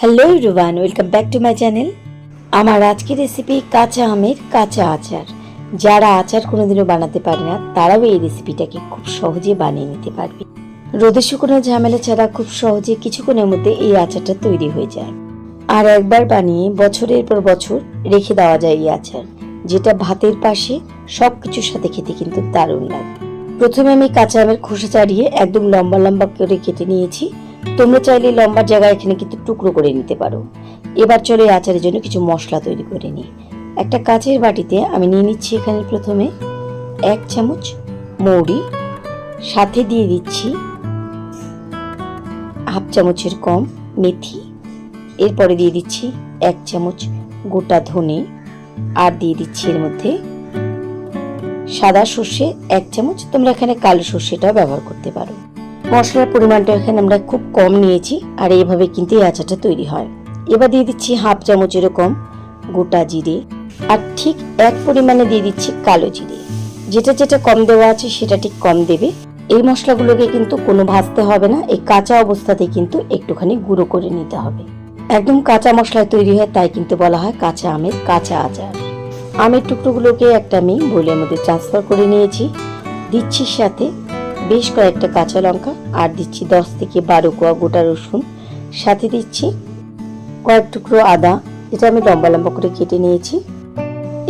Hello Ruban welcome back to my channel আমার আজকের recipe কাঁচা আমের কাঁচা আচার। যারা আচার কোনোদিনও বানাতে পারে না, তারাও এই রেসিপিটাকে খুব সহজে বানিয়ে নিতে পারবে। রোদে শুকনো ঝামেলা ছাড়া খুব সহজে কিছুক্ষণের মধ্যে এই আচারটা তৈরি হয়ে যায়। আর একবার বানিয়ে বছরের পর বছর রেখে দেওয়া যায় এই আচার, যেটা ভাতের পাশে সব কিছুর সাথে খেতে কিন্তু দারুণ লাগে। প্রথমে আমি কাঁচা আমের খোসা ছাড়িয়ে একদম লম্বা লম্বা করে কেটে নিয়েছি। তোমরা চাইলে লম্বা জায়গায় এখানে কিন্তু টুকরো করে নিতে পারো। এবার চলো আচারের জন্য কিছু মশলা তৈরি করে নিই। একটা কাচের বাটিতে আমি নিয়ে নিচ্ছি এখানে প্রথমে এক চামচ মৌরি, সাথে দিয়ে দিচ্ছি হাফ চামচের কম মেথি, এরপরে দিয়ে দিচ্ছি এক চামচ গোটা ধনে, আর দিয়ে দিচ্ছি এর মধ্যে সাদা সর্ষে এক চামচ। তোমরা এখানে কালো সর্ষেটাও ব্যবহার করতে পারো। মশলার পরিমাণটা এখানে আমরা খুব কম নিয়েছি আর এইভাবে কিন্তু এই আচারটা তৈরি হয়। এবার দিয়ে দিচ্ছি হাফ চামচ এরকম গোটা জিরে আর ঠিক এক পরিমাণে দিয়ে দিচ্ছি কালো জিরে। যেটা যেটা কম দেওয়া আছে সেটা ঠিক কম দেবে। এই মশলাগুলোকে কিন্তু কোনো ভাজতে হবে না, এই কাঁচা অবস্থাতে কিন্তু একটুখানি গুঁড়ো করে নিতে হবে। একদম কাঁচা মশলায় তৈরি হয়, তাই কিন্তু বলা হয় কাঁচা আমের কাঁচা আচার। আমের টুকরোগুলোকে একটা আমি বলে মধ্যে ট্রান্সফার করে নিয়েছি। দিচ্ছি সাথে বেশ কয়েকটা কাঁচা লঙ্কা, আর দিচ্ছি দশ থেকে বারো কোয়া গোটা রসুন। সাথে দিচ্ছি কয়েক টুকরো আদা যেটা আমি লম্বা লম্বা করে কেটে নিয়েছি।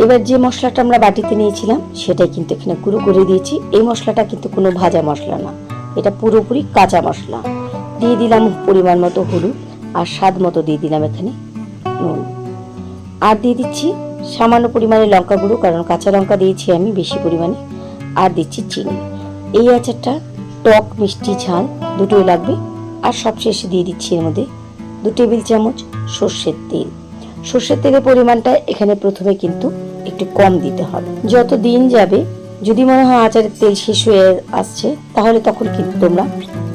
এবার যে মশলাটা আমরা বাটিতে নিয়েছিলাম, সেটাই কিন্তু এখানে গুঁড়ো করে দিয়েছি। এই মশলাটা কিন্তু কোনো ভাজা মশলা না, এটা পুরোপুরি কাঁচা মশলা। দিয়ে দিলাম পরিমাণ মতো হলুদ, আর স্বাদ মতো দিয়ে দিলাম এখানে নুন। আর দিয়ে দিচ্ছি সামান্য পরিমাণে লঙ্কা গুঁড়ো, কারণ কাঁচা লঙ্কা দিয়েছি আমি বেশি পরিমাণে। আর দিচ্ছি চিনি। এই আচারটা টক, মিষ্টি, ঝাল দুটোই লাগবে। আর সবশেষে দিয়ে দিচ্ছি এর মধ্যে দু টেবিল চামচ সর্ষের তেল। সর্ষের তেলের পরিমাণটা এখানে প্রথমে কিন্তু একটু কম দিতে হবে। যত দিন যাবে, যদি মনে হয় আচারের তেল শেষ হয়ে আসছে, তাহলে তখন কিন্তু তোমরা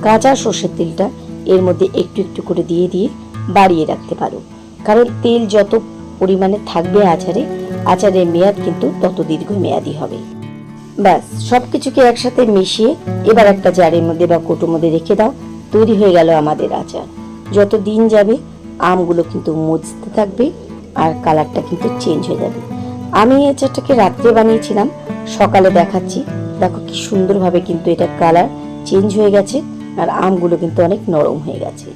কাঁচা সর্ষের তেলটা এর মধ্যে একটু একটু করে দিয়ে দিয়ে বাড়িয়ে রাখতে পারো। কারণ তেল যত পরিমাণে থাকবে আচারে, আচারের মেয়াদ কিন্তু তত দীর্ঘ মেয়াদি হবে। ব্যাস সব কিছুকে একসাথে মিশিয়ে এবার একটা জারের মধ্যে বা কোটোর মধ্যে রেখে দাও, তৈরি হয়ে গেল আমাদের আচার। যত দিন যাবে, আমগুলো কিন্তু মজতে থাকবে আর কালারটা কিন্তু চেঞ্জ হয়ে যাবে। আমি এই আচারটাকে রাত্রে বানিয়েছিলাম, সকালে দেখাচ্ছি। দেখো কি সুন্দরভাবে কিন্তু এটা কালার চেঞ্জ হয়ে গেছে আর আমগুলো কিন্তু অনেক নরম হয়ে গেছে।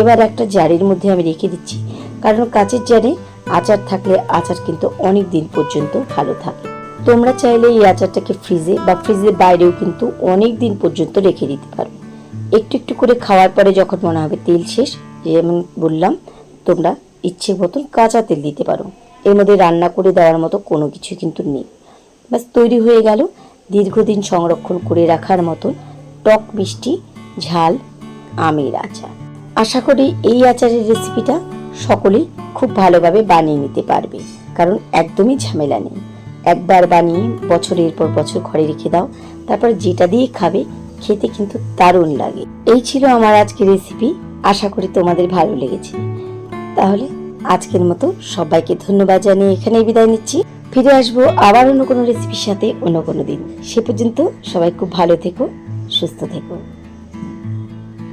এবার একটা জারের মধ্যে আমি রেখে দিচ্ছি, কারণ কাঁচের জারে আচার থাকলে আচার কিন্তু অনেক দিন পর্যন্ত ভালো থাকে। তোমরা চাইলে এই আচারটাকে ফ্রিজে বা ফ্রিজের বাইরেও কিন্তু অনেক দিন পর্যন্ত রেখে দিতে পারো। একটু একটু করে খাওয়ার পরে যখন মনে হবে তেল শেষ, যেমন বললাম, তোমরা ইচ্ছে মতন কাঁচা তেল দিতে পারো। এর মধ্যে রান্না করে দেওয়ার মতো কোনো কিছু কিন্তু নেই। ব্যাস, তৈরি হয়ে গেল। দীর্ঘদিন সংরক্ষণ করে রাখার মতন টক মিষ্টি, ঝাল, আমের আচার। আশা করি এই আচারের রেসিপিটা সকলেই খুব ভালোভাবে বানিয়ে নিতে পারবে, কারণ একদমই ঝামেলা নেই। একবার বানিয়ে বছরের পর বছর ঘরে রেখে দাও। তারপর যেটা দিয়ে খাবে, খেতে কিন্তু দারুণ লাগে। এই ছিল আমার আজকের রেসিপি আশা করি তোমাদের ভালো লেগেছে। তাহলে আজকের মতো সবাইকে ধন্যবাদ জানিয়ে এখানেই বিদায় নিচ্ছি। ফিরে আসব আবার অন্য কোনো রেসিপির সাথে অন্য কোনো দিন। সে পর্যন্ত সবাই খুব ভালো থেকো, সুস্থ থেকো।